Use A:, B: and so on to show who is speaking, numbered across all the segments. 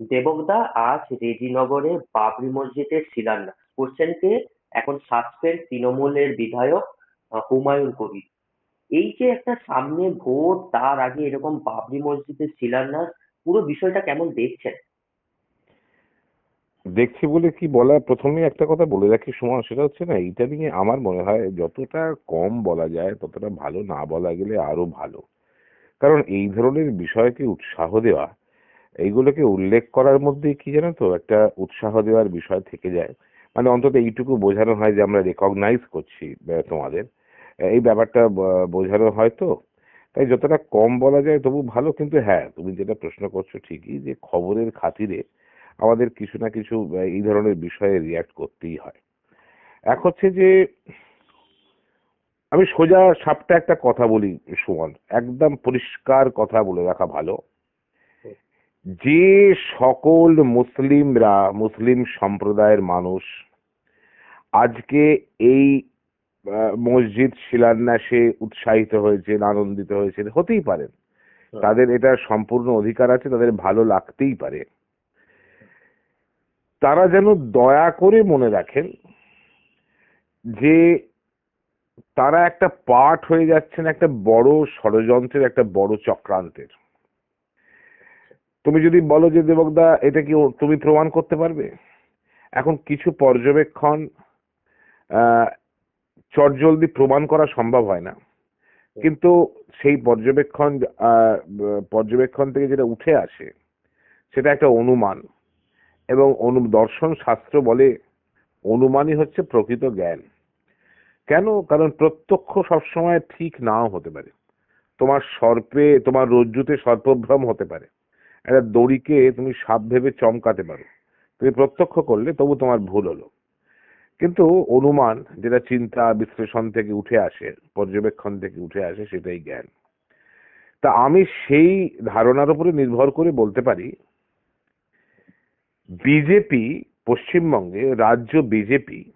A: দেবকদা আজ রেজিনগরে বাবরি মসজিদের শিলান্যাস। করছেন কে এখন সাসপেন্ড তৃণমূলের বিধায়ক হুমায়ুন কবির। এই যে একটা সামনে ভোট, তার আগে এরকম বাবরি মসজিদের শিলান্যাস, পুরো বিষয়টা কেমন দেখছেন?
B: দেখছি বলে কি বলা প্রথমে একটা কথা বলে রাখি সময় সেটা হচ্ছে না, এইটা নিয়ে আমার মনে হয় যতটা কম বলা যায়, ততটা ভালো না বলা গেলে আরও ভালো। কারণ এই ধরনের বিষয়কে উৎসাহ দেওয়া এইগুলোকে উল্লেখ করার মধ্যে কি জানো তো, একটা উৎসাহ দেওয়ার বিষয় থেকে যায়। মানে অন্তত এইটুকু বোঝানো হয় যে আমরা রেকগনাইজ করছি তোমাদের। এই ব্যাপারটা বোঝানো হয় তো। তাই যতটা কম বলা যায় তবু ভালো, কিন্তু হ্যাঁ তুমি যেটা প্রশ্ন করছ ঠিকই যে খবরের খাতিরে আমাদের কিছু না কিছু এই ধরনের বিষয়ে রিয়াক্ট করতেই হয়। এক হচ্ছে যে, আমি সোজা সাপটা একটা কথা বলি, সুমন। একদম পরিষ্কার কথা বলে রাখা ভালো। যে সকল মুসলিমরা মুসলিম সম্প্রদায়ের মানুষ আজকে এই মসজিদ শিলান্যাসে উৎসাহিত হয়েছেন আনন্দিত হয়েছেন হতেই পারেন। তাদের এটা সম্পূর্ণ অধিকার আছে তাদের ভালো লাগতেই পারে। তারা যেন দয়া করে মনে রাখেন যে তারা একটা পার্ট হয়ে যাচ্ছেন একটা বড় ষড়যন্ত্রের একটা বড় চক্রান্তের। তুমি যদি বলো যে দেবকদা, এটা কি তুমি প্রমাণ করতে পারবে? এখন কিছু পর্যবেক্ষণ চটজলদি প্রমাণ করা সম্ভব হয় না। কিন্তু সেই পর্যবেক্ষণ পর্যবেক্ষণ থেকে যেটা উঠে আসে, সেটা একটা অনুমান। এবং অনু, দর্শন শাস্ত্র বলে অনুমানই হচ্ছে প্রকৃত জ্ঞান। কেন? কারণ প্রত্যক্ষ সবসময় ঠিক নাও হতে পারে। তোমার সর্পে, তোমার রজ্জুতে সর্পভ্রম হতে পারে। একটা দড়িকে তুমি সাপ ভেবে চমকাতে পারো। তুমি প্রত্যক্ষ করলে তবু তোমার ভুল হলো। কিন্তু অনুমান যেটা চিন্তা, বিশ্লেষণ থেকে উঠে আসে, পর্যবেক্ষণ থেকে উঠে আসে, সেটাই জ্ঞান। তা আমি সেই ধারণার উপরে নির্ভর করে বলতে পারি, বিজেপি পশ্চিমবঙ্গে, রাজ্য বিজেপি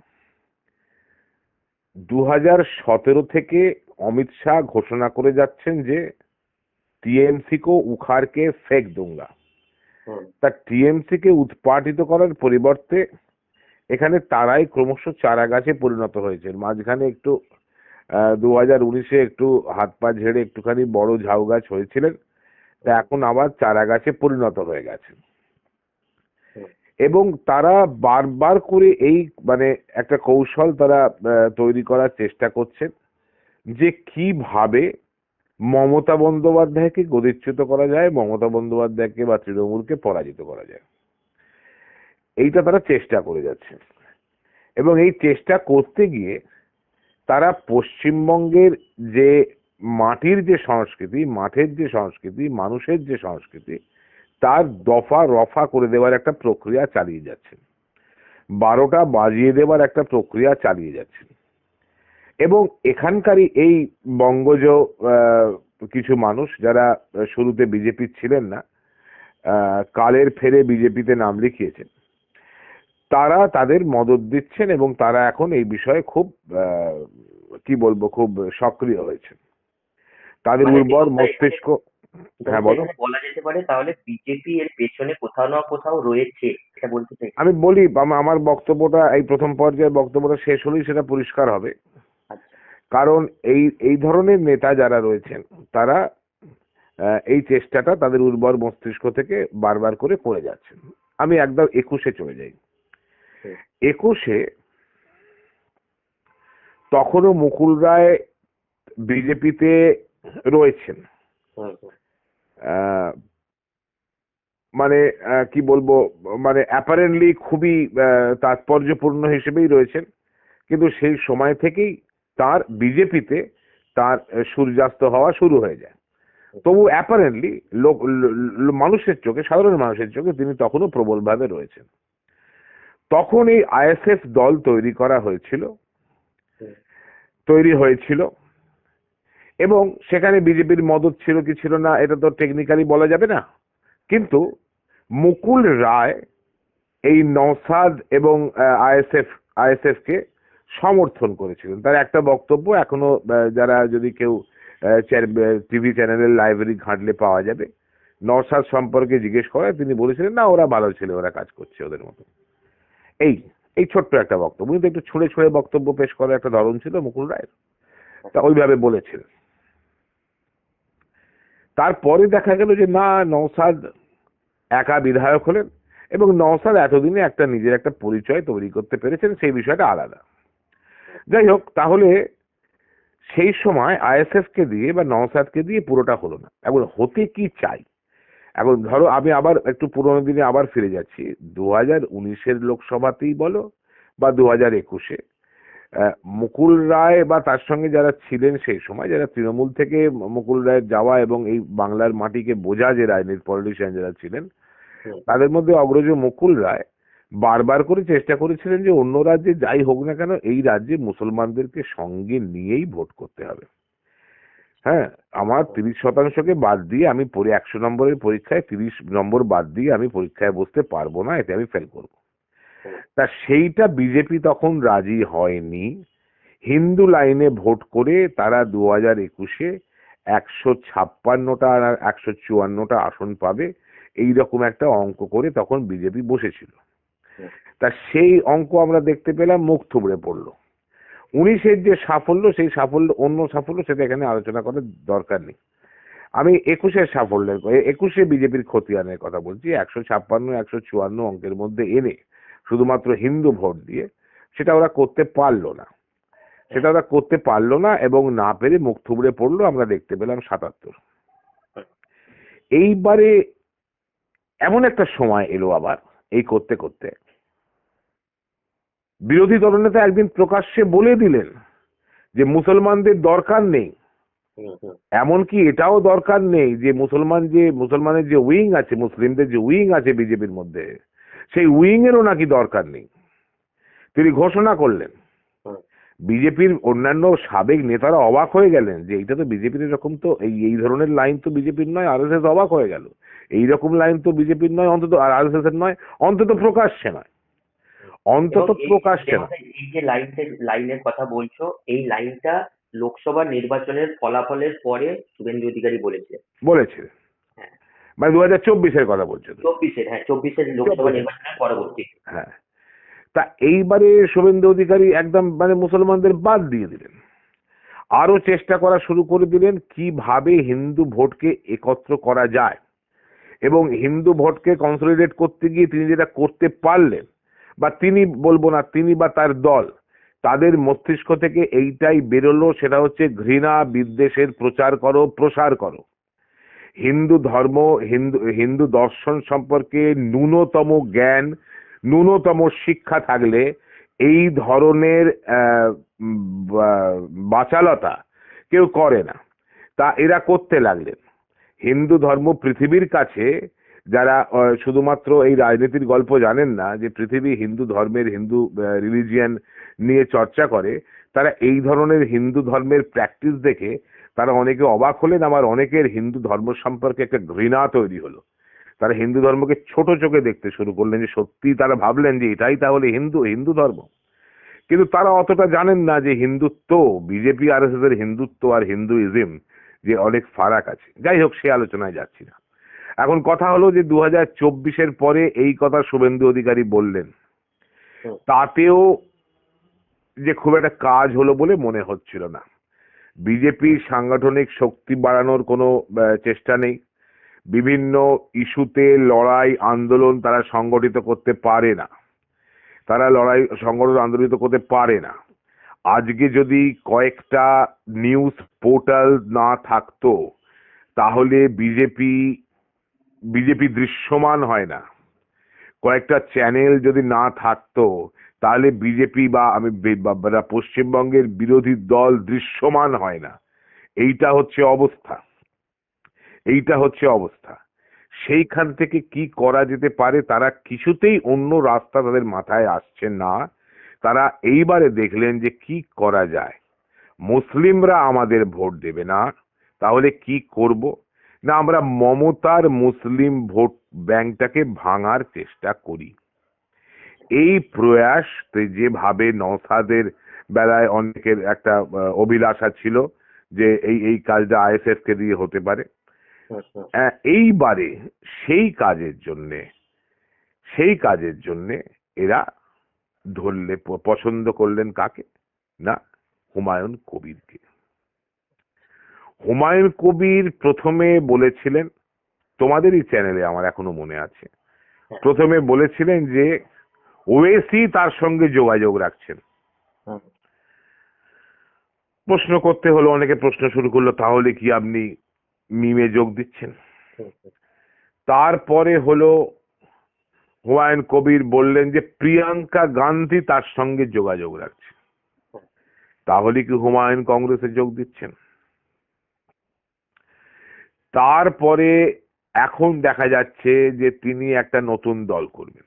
B: দু হাজার সতেরো থেকে অমিত শাহ ঘোষণা করে যাচ্ছেন যে টিএমসি কো কে ফেক
A: হুম,
B: তা টিএমসি কে উৎপাটিত করার পরিবর্তে এখানে তারাই ক্রমশ চারা গাছে পরিণত হয়েছে মাঝখানে একটু দু হাজার উনিশে একটু হাত পা ঝেড়ে একটুখানি বড় ঝাউ গাছ হয়েছিলেন। তা এখন আবার চারা গাছে পরিণত হয়ে গেছে। এবং তারা বারবার করে এই মানে একটা কৌশল তারা তৈরি করার চেষ্টা করছেন যে কীভাবে মমতা বন্দ্যোপাধ্যায়কে গদিচ্যুত করা যায়, মমতা বন্দ্যোপাধ্যায়কে বা তৃণমূলকে পরাজিত করা যায়। এইটা তারা চেষ্টা করে যাচ্ছে। এবং এই চেষ্টা করতে গিয়ে তারা পশ্চিমবঙ্গের যে মাটির যে সংস্কৃতি, মাঠের যে সংস্কৃতি, মানুষের যে সংস্কৃতি, তার দফা রফা করে দেওয়ার একটা প্রক্রিয়া চালিয়ে যাচ্ছেন বারোটা বাজিয়ে দেওয়ার একটা প্রক্রিয়া চালিয়ে যাচ্ছেন এবং এখানকারই এই বঙ্গজ কিছু মানুষ যারা শুরুতে বিজেপি ছিলেন না কালের ফেরে বিজেপিতে নাম লিখিয়েছেন তারা তাদের মদত দিচ্ছেন এবং তারা এখন এই বিষয়ে খুব কি বলব খুব সক্রিয় হয়েছে তাদের
A: মানে
B: উর্বর মস্তিষ্ক হ্যাঁ বলো।
A: বলা যেতে পারে তাহলে বিজেপি এর পেছনে কোথাও না কোথাও রয়েছে এটা বলতে চাই।
B: আমি বলি আমার বক্তব্যটা এই প্রথম পর্যায়ে বক্তব্যটা শেষ হলেই সেটা পরিষ্কার হবে। কারণ এই এই ধরনের নেতা যারা রয়েছেন তারা এই চেষ্টাটা তাদের উর্বর মস্তিষ্ক থেকে বারবার করে করে যাচ্ছেন আমি একদম একুশে চলে যাই। একুশে তখনও মুকুল রায় বিজেপিতে রয়েছেন। মানে কি বলব মানে অ্যাপারেন্টলি খুবই তাৎপর্যপূর্ণ হিসেবেই রয়েছেন। কিন্তু সেই সময় থেকেই তার বিজেপিতে তার সূর্যাস্ত হওয়া শুরু হয়ে যায়। তবু অ্যাপারেন্টলি লোক মানুষের চোখে, সাধারণ মানুষের চোখে তিনি তখনও প্রবলভাবে রয়েছেন। তখন এই আইএসএফ দল তৈরি করা হয়েছিল। তৈরি হয়েছিল। এবং সেখানে বিজেপির মদত ছিল কি ছিল না, এটা তো টেকনিক্যালি বলা যাবে না। কিন্তু মুকুল রায় এই নওসাদ এবং আইএসএফ আইএসএফ কে সমর্থন করেছিলেন। তার একটা বক্তব্য এখনও যারা যদি কেউ টিভি চ্যানেলের লাইব্রেরি ঘাঁটলে পাওয়া যাবে, নওশাদ সম্পর্কে জিজ্ঞেস করায় তিনি বলেছিলেন, না, ওরা ভালো ছেলে, ওরা কাজ করছে ওদের মতো। এই এই ছোট্ট একটা বক্তব্য। কিন্তু একটু ছুঁড়ে ছুঁড়ে বক্তব্য পেশ করার একটা ধরন ছিল মুকুল রায়ের। তা ওইভাবে বলেছিলেন। তারপরে দেখা গেল যে, না নওসাদ একা বিধায়ক হলেন এবং নওসাদ এতদিনে একটা নিজের একটা পরিচয় তৈরি করতে পেরেছেন, সেই বিষয়টা আলাদা। যাই হোক তাহলে সেই সময় আইএসএফ কে দিয়ে বা নওসাদকে দিয়ে পুরোটা হলো না। এখন হতে কি চাই? এখন ধরো আমি আবার একটু পুরোনো দিনে আবার ফিরে যাচ্ছি। দু হাজার উনিশের লোকসভাতেই বলো বা দু হাজার একুশে মুকুল রায় বা তার সঙ্গে যারা ছিলেন সেই সময় যারা তৃণমূল থেকে মুকুল রায়ের যাওয়া এবং এই বাংলার মাটিকে বোঝা যে রাজনীতি পলিটিশিয়ান যারা ছিলেন তাদের মধ্যে অগ্রজ মুকুল রায়। বারবার করে চেষ্টা করেছিলেন যে অন্য রাজ্যে যাই হোক না কেন এই রাজ্যে মুসলমানদেরকে সঙ্গে নিয়েই ভোট করতে হবে। হ্যাঁ আমার তিরিশ শতাংশকে বাদ দিয়ে আমি পরে, একশো নম্বরের পরীক্ষায় তিরিশ নম্বর বাদ দিয়ে আমি পরীক্ষায় বসতে পারব না, এতে আমি ফেল করব। তা সেইটা বিজেপি তখন রাজি হয়নি। হিন্দু লাইনে ভোট করে তারা দু হাজার একুশে একশো ছাপ্পান্নটা আর একশো চুয়ান্নটা আসন পাবে এই রকম একটা অঙ্ক করে তখন বিজেপি বসেছিল। তা সেই অঙ্ক আমরা দেখতে পেলাম মুখ থুবড়ে পড়ল। উনিশের যে সাফল্য, সেই সাফল্য, অন্য সাফল্য সেটা এখানে আলোচনা করার দরকার নেই। আমি একুশের সাফল্যের একুশে বিজেপির খতিয়ানের কথা বলছি, একশো ছাপ্পান্ন, একশো চুয়ান্ন অঙ্কের মধ্যে এনে শুধুমাত্র হিন্দু ভোট দিয়ে সেটা ওরা করতে পারল না। সেটা ওরা করতে পারল না এবং না পেরে মুখ থুবড়ে পড়ল, আমরা দেখতে পেলাম সাতাত্তর। এইবারে এমন একটা সময় এলো আবার এই করতে করতে। বিরোধী দলনেতা একদিন প্রকাশ্যে বলে দিলেন যে মুসলমানদের দরকার নেই। এমনকি এটাও দরকার নেই যে মুসলমান যে মুসলমানের যে উইং আছে মুসলিমদের যে উইং আছে বিজেপির মধ্যে সেই উইং এরও নাকি দরকার নেই। তিনি ঘোষণা করলেন। বিজেপির অন্যান্য সাবেক নেতারা অবাক হয়ে গেলেন যে এইটা তো বিজেপির এরকম তো এই এই ধরনের লাইন তো বিজেপির নয় আর এস অবাক হয়ে গেল। এইরকম লাইন তো বিজেপির নয় অন্তত আর আর এস এর নয় অন্তত প্রকাশ্যে নয়। অন্তত প্রকাশ্যে নয়
A: এই যে লাইনটা লাইনের কথা বলছো এই লাইনটা লোকসভা নির্বাচনের ফলাফলের পরে শুভেন্দু অধিকারী বলেছে।
B: বলেছে।
A: হ্যাঁ।
B: মানে দু হাজার চব্বিশের কথা বলছো?
A: চব্বিশের হ্যাঁ চব্বিশের লোকসভা নির্বাচনের পরবর্তী।
B: হ্যাঁ। তা এইবারে শুভেন্দু অধিকারী একদম মানে মুসলমানদের বাদ দিয়ে দিলেন। আরও চেষ্টা করা শুরু করে দিলেন কীভাবে হিন্দু ভোটকে একত্র করা যায়। এবং হিন্দু ভোটকে কনসলিডেট করতে গিয়ে তিনি যেটা করতে পারলেন বা তিনি, বলব না তিনি বা তার দল, তাদের মস্তিষ্ক থেকে এইটাই বেরোলো, সেটা হচ্ছে ঘৃণা, বিদ্বেষের প্রচার করো, প্রসার করো। হিন্দু ধর্ম, হিন্দু হিন্দু দর্শন সম্পর্কে ন্যূনতম জ্ঞান, ন্যূনতম শিক্ষা থাকলে এই ধরনের বাচালতা কেউ করে না। তা এরা করতে লাগলেন। হিন্দু ধর্ম পৃথিবীর কাছে যারা শুধুমাত্র এই রাজনীতির গল্প জানেন না, যে পৃথিবী হিন্দু ধর্মের হিন্দু রিলিজিয়ান নিয়ে চর্চা করে, তারা এই ধরনের হিন্দু ধর্মের প্র্যাকটিস দেখে তারা অনেকে অবাক হলেন আমার অনেকের হিন্দু ধর্ম সম্পর্কে একটা ঘৃণা তৈরি হলো। তারা হিন্দু ধর্মকে ছোট চোখে দেখতে শুরু করলেন, যে সত্যি তারা ভাবলেন যে এটাই তাহলে হিন্দু হিন্দু ধর্ম। কিন্তু তারা অতটা জানেন না যে হিন্দুত্ব, বিজেপি, আর এস এর হিন্দুত্ব আর হিন্দুইজম, যে অনেক ফারাক আছে। যাই হোক, সে আলোচনায় যাচ্ছি না। এখন কথা হলো যে দু হাজার চব্বিশের পরে এই কথা শুভেন্দু অধিকারী বললেন। তাতেও যে খুব একটা কাজ হলো বলে মনে হচ্ছিল না। বিজেপির সাংগঠনিক শক্তি বাড়ানোর কোনো চেষ্টা নেই। বিভিন্ন ইস্যুতে লড়াই আন্দোলন তারা সংগঠিত করতে পারে না। তারা লড়াই সংগঠন আন্দোলিত করতে পারে না। আজকে যদি কয়েকটা নিউজ পোর্টাল না থাকতো তাহলে বিজেপি বিজেপি দৃশ্যমান হয় না। কয়েকটা চ্যানেল যদি না থাকতো, তাহলে বিজেপি বা আমি পশ্চিমবঙ্গের বিরোধী দল দৃশ্যমান হয় না। এইটা হচ্ছে অবস্থা। এইটা হচ্ছে অবস্থা। সেইখান থেকে কি করা যেতে পারে, তারা কিছুতেই অন্য রাস্তা তাদের মাথায় আসছে না। তারা এইবারে দেখলেন যে কি করা যায়। মুসলিমরা আমাদের ভোট দেবে না। তাহলে কি করব? না আমরা মমতার মুসলিম ভোট ব্যাংকটাকে ভাঙার চেষ্টা করি। এই প্রয়াস যেভাবে নওসাদের বেলায় অনেকের একটা অভিলাষা ছিল যে এই এই কাজটা আইএসএফ কে দিয়ে হতে পারে।
A: হুম,
B: এইবারে সেই কাজের জন্যে সেই কাজের জন্যে এরা ধরলে পছন্দ করলেন কাকে? না হুমায়ুন কবিরকে। হুমায়ুন কবির প্রথমে বলেছিলেন তোমাদেরই চ্যানেলে আমার এখনও মনে আছে প্রথমে বলেছিলেন যে ওয়েসি তার সঙ্গে যোগাযোগ রাখছেন। প্রশ্ন করতে হলো অনেকে প্রশ্ন শুরু করল তাহলে কি আপনি মিমে যোগ দিচ্ছেন? তারপরে হলো হুমায়ুন কবির বললেন যে প্রিয়াঙ্কা গান্ধী তার সঙ্গে যোগাযোগ রাখছে তাহলে কি হুমায়ুন কংগ্রেসে যোগ দিচ্ছেন? তারপরে এখন দেখা যাচ্ছে যে তিনি একটা নতুন দল করবেন।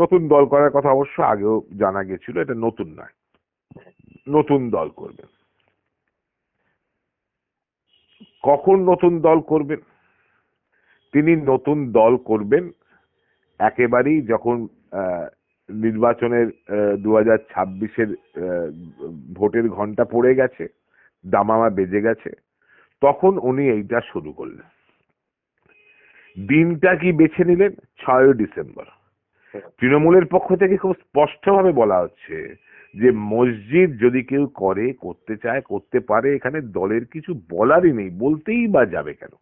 B: নতুন দল করার কথা অবশ্য আগেও জানা গেছিল এটা নতুন নয়। নতুন দল করবেন। কখন নতুন দল করবেন? তিনি নতুন দল করবেন একেবারেই যখন আহ, নির্বাচনের দু হাজার ছাব্বিশের ভোটের ঘণ্টা পড়ে গেছে দামামা বেজে গেছে তখন উনি এইটা শুরু করলেন। দিনটা কি বেছে নিলেন? ছয় ডিসেম্বর। তৃণমূলের পক্ষ থেকে খুব স্পষ্টভাবে বলা হচ্ছে যে, মসজিদ যদি কেউ করে, করতে চায়, করতে পারে, এখানে দলের কিছু বলারই নেই, বলতেই বা যাবে কেন?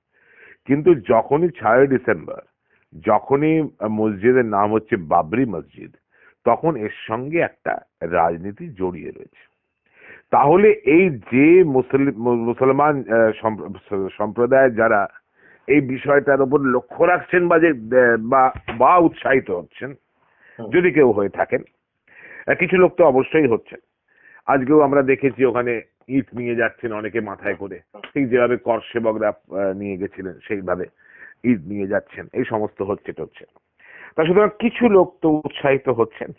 B: কিন্তু যখনই ছয় ডিসেম্বর, যখনই মসজিদের নাম হচ্ছে বাবরি মসজিদ, তখন এর সঙ্গে একটা রাজনীতি জড়িয়ে রয়েছে। তাহলে এই যে মুসলিম মুসলমান আহ, সম্প্রদায়ের যারা এই বিষয়টার উপর লক্ষ্য রাখছেন বা যে বা বা উৎসাহিত হচ্ছেন যদি কেউ হয়ে থাকেন কিছু লোক তো অবশ্যই হচ্ছেন। আজকেও আমরা দেখেছি ওখানে ইট নিয়ে যাচ্ছেন অনেকে মাথায় করে। ঠিক যেভাবে কর সেবকরা নিয়ে গেছিলেন সেইভাবে ইট নিয়ে যাচ্ছেন। এই সমস্ত হচ্ছে টচ্ছে তা সুতরাং কিছু লোক তো উৎসাহিত হচ্ছেন।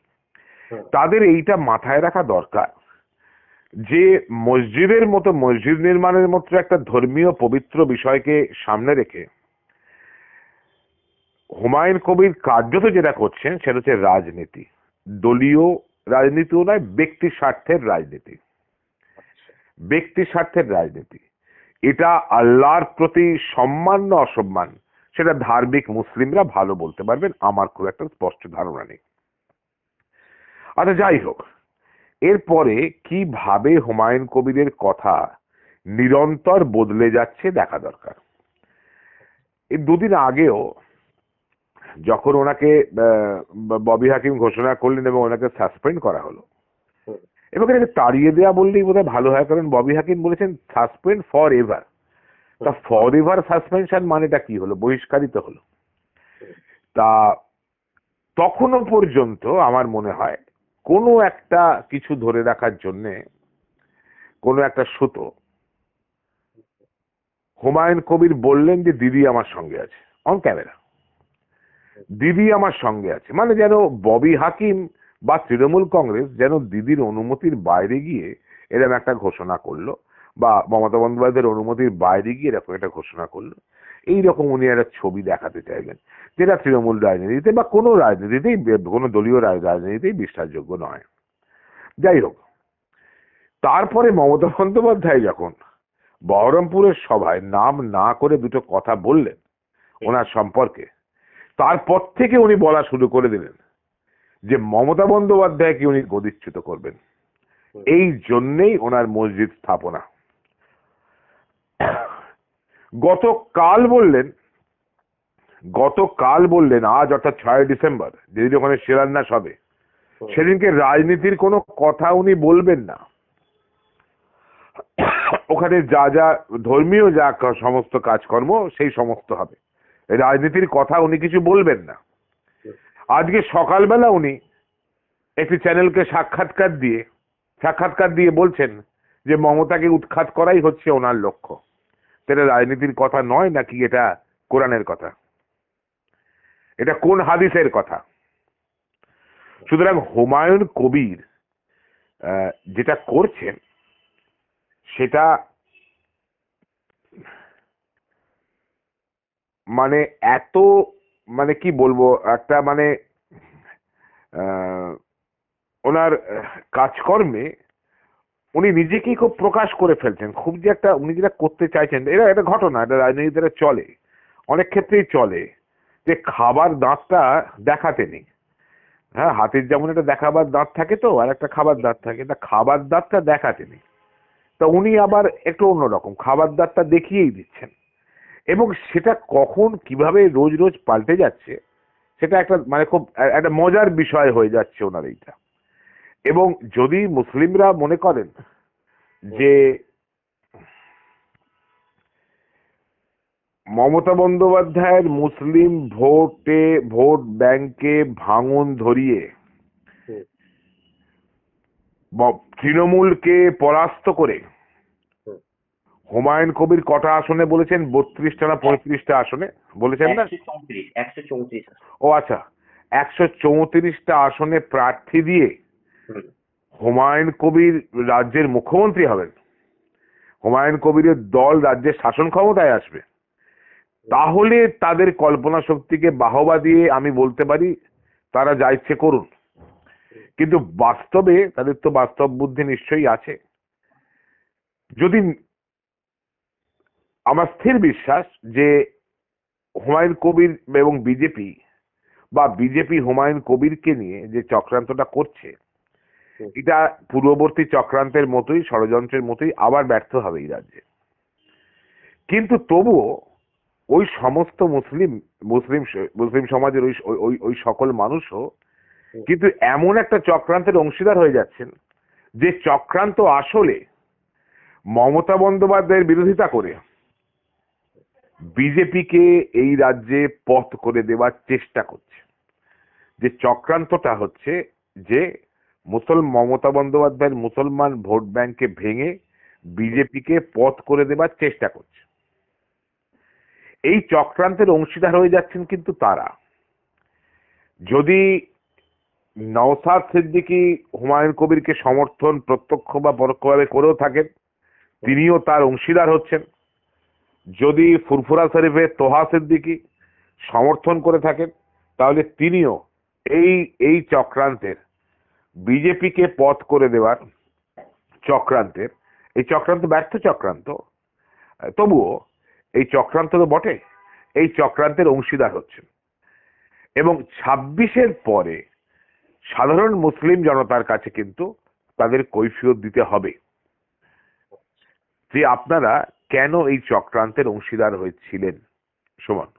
B: তাদের এইটা মাথায় রাখা দরকার। যে মসজিদের মতো মসজিদ নির্মাণের মতো একটা ধর্মীয় পবিত্র বিষয়কে সামনে রেখে হুমায়ুন কবির কার্যত যেটা করছেন, সেটা হচ্ছে রাজনীতি। দলীয় রাজনীতিও নয়, ব্যক্তি স্বার্থের রাজনীতি। ব্যক্তি স্বার্থের রাজনীতি। এটা আল্লাহর প্রতি সম্মান না অসম্মান, সেটা ধার্মিক মুসলিমরা ভালো বলতে পারবেন, আমার খুব একটা স্পষ্ট ধারণা নেই। আচ্ছা যাই হোক এরপরে কীভাবে হুমায়ুন কবিরের কথা নিরন্তর বদলে যাচ্ছে দেখা দরকার। এই দুদিন আগেও যখন ওনাকে ববি হাকিম ঘোষণা করলেন এবং ওনাকে সাসপেন্ড করা হলো, এবং এটাকে তাড়িয়ে দেওয়া বললেই বোধহয় ভালো হয়, কারণ ববি হাকিম বলেছেন, সাসপেন্ড ফর এভার তা ফর এভার সাসপেনশন মানেটা কি হলো? বহিষ্কারিত হলো। তা তখনও পর্যন্ত আমার মনে হয় কোনো একটা কিছু ধরে রাখার জন্যে কোনো একটা সুতো হুমায়ুন কবির বললেন যে, দিদি আমার সঙ্গে আছে অন ক্যামেরা দিদি আমার সঙ্গে আছে মানে যেন ববি হাকিম বা তৃণমূল কংগ্রেস যেন দিদির অনুমতির বাইরে গিয়ে এরকম একটা ঘোষণা করল বা মমতা বন্দ্যোপাধ্যায়ের অনুমতির বাইরে গিয়ে এরকম একটা ঘোষণা করল। এইরকম উনি একটা ছবি দেখাতে চাইলেন যেটা তৃণমূল রাজনীতিতে বা কোনো রাজনীতিতেই কোনো দলীয় রাজনীতিতেই বিশ্বাসযোগ্য নয়। যাই হোক তারপরে মমতা বন্দ্যোপাধ্যায় যখন বহরমপুরের সভায় নাম না করে দুটো কথা বললেন ওনার সম্পর্কে তারপর থেকে উনি বলা শুরু করে দিলেন যে মমতা বন্দ্যোপাধ্যায়কে উনি গদিচ্যুত করবেন। এই জন্যেই ওনার মসজিদ স্থাপনা। গতকাল বললেন গতকাল বললেন আজ অর্থাৎ ছয় ডিসেম্বর যেদিন ওখানে শিলান্যাস হবে সেদিনকে রাজনীতির কোনো কথা উনি বলবেন না। ওখানে যা যা ধর্মীয় যা সমস্ত কাজকর্ম সেই সমস্ত হবে। রাজনীতির কথা উনি কিছু বলবেন না। আজকে সকালবেলা উনি একটি চ্যানেলকে সাক্ষাৎকার দিয়ে সাক্ষাৎকার দিয়ে বলছেন যে মমতাকে উৎখাত করাই হচ্ছে ওনার লক্ষ্য। এটা রাজনীতির কথা নয় নাকি এটা কোরআনের কথা? এটা কোন হাদিসের কথা? সুতরাং হুমায়ুন কবির যেটা করছেন, সেটা মানে এত মানে কি বলব, একটা মানে ওনার কাজকর্মে উনি নিজেকেই খুব প্রকাশ করে ফেলছেন। খুব যে একটা উনি যেটা করতে চাইছেন, এটা এটা ঘটনা, এটা রাজনীতিতে চলে, অনেক ক্ষেত্রেই চলে, যে খাবার দাঁতটা দেখাতে নেই হ্যাঁ হাতের যেমন একটা দেখাবার দাঁত থাকে তো, আর একটা খাবার দাঁত থাকে, তা খাবার দাঁতটা দেখাতে নেই তা উনি আবার একটু অন্যরকম খাবার দাঁতটা দেখিয়েই দিচ্ছেন। এবং সেটা কখন, কীভাবে রোজ রোজ পাল্টে যাচ্ছে, সেটা একটা মানে খুব একটা মজার বিষয় হয়ে যাচ্ছে ওনার এইটা। এবং যদি মুসলিমরা মনে করেন যে মমতা বন্দ্যোপাধ্যায়ের মুসলিম ভোটে ভোট ব্যাংকে ভাঙন ধরিয়ে তৃণমূলকে পরাস্ত করে হুমায়ুন কবির কটা আসনে বলেছেন? বত্রিশটা না পঁয়ত্রিশটা আসনে বলেছেন না?
A: একশো চৌত্রিশ
B: ও আচ্ছা একশো চৌত্রিশটা আসনে প্রার্থী দিয়ে হুমায়ুন কবির রাজ্যের মুখ্যমন্ত্রী হবেন। হুমায়ুন কবিরের দল রাজ্যের শাসন ক্ষমতায় আসবে। তাহলে তাদের কল্পনা শক্তিকে বাহবা দিয়ে আমি বলতে পারি, তারা যা ইচ্ছে করুন। কিন্তু বাস্তবে তাদের তো বাস্তব বুদ্ধি নিশ্চয়ই আছে। যদি আমার স্থির বিশ্বাস যে হুমায়ুন কবির এবং বিজেপি বা বিজেপি হুমায়ুন কবিরকে নিয়ে যে চক্রান্তটা করছে। এটা পূর্ববর্তী চক্রান্তের মতোই ষড়যন্ত্রের মতোই আবার ব্যর্থ হবে এই রাজ্যে। কিন্তু তবুও ওই সমস্ত মুসলিম মুসলিম মুসলিম সমাজের ওই ওই- ওই সকল মানুষও কিন্তু এমন একটা চক্রান্তের অংশীদার হয়ে যাচ্ছেন যে চক্রান্ত আসলে মমতা বন্দ্যোপাধ্যায়ের বিরোধিতা করে বিজেপিকে এই রাজ্যে পথ করে দেওয়ার চেষ্টা করছে। যে চক্রান্তটা হচ্ছে যে মুসল, মমতা বন্দ্যোপাধ্যায়ের মুসলমান ভোট ব্যাংকে ভেঙে বিজেপিকে পথ করে দেবার চেষ্টা করছে। এই চক্রান্তের অংশীদার হয়ে যাচ্ছেন কিন্তু তারা। যদি নওসাদ সিদ্দিকী হুমায়ুন কবিরকে সমর্থন, প্রত্যক্ষ বা পরোক্ষভাবে করেও থাকেন, তিনিও তার অংশীদার হচ্ছেন। যদি ফুরফুরা শরীফের তোহা সিদ্দিকী সমর্থন করে থাকেন, তাহলে তিনিও এই এই চক্রান্তের বিজেপিকে পথ করে দেওয়ার চক্রান্তের এই চক্রান্ত ব্যর্থ চক্রান্ত, তবুও এই চক্রান্ত তো বটে, এই চক্রান্তের অংশীদার হচ্ছেন। এবং ছাব্বিশের পরে সাধারণ মুসলিম জনতার কাছে কিন্তু তাদের কৈফিয়ত দিতে হবে। যে আপনারা কেন এই চক্রান্তের অংশীদার হয়েছিলেন, সমান?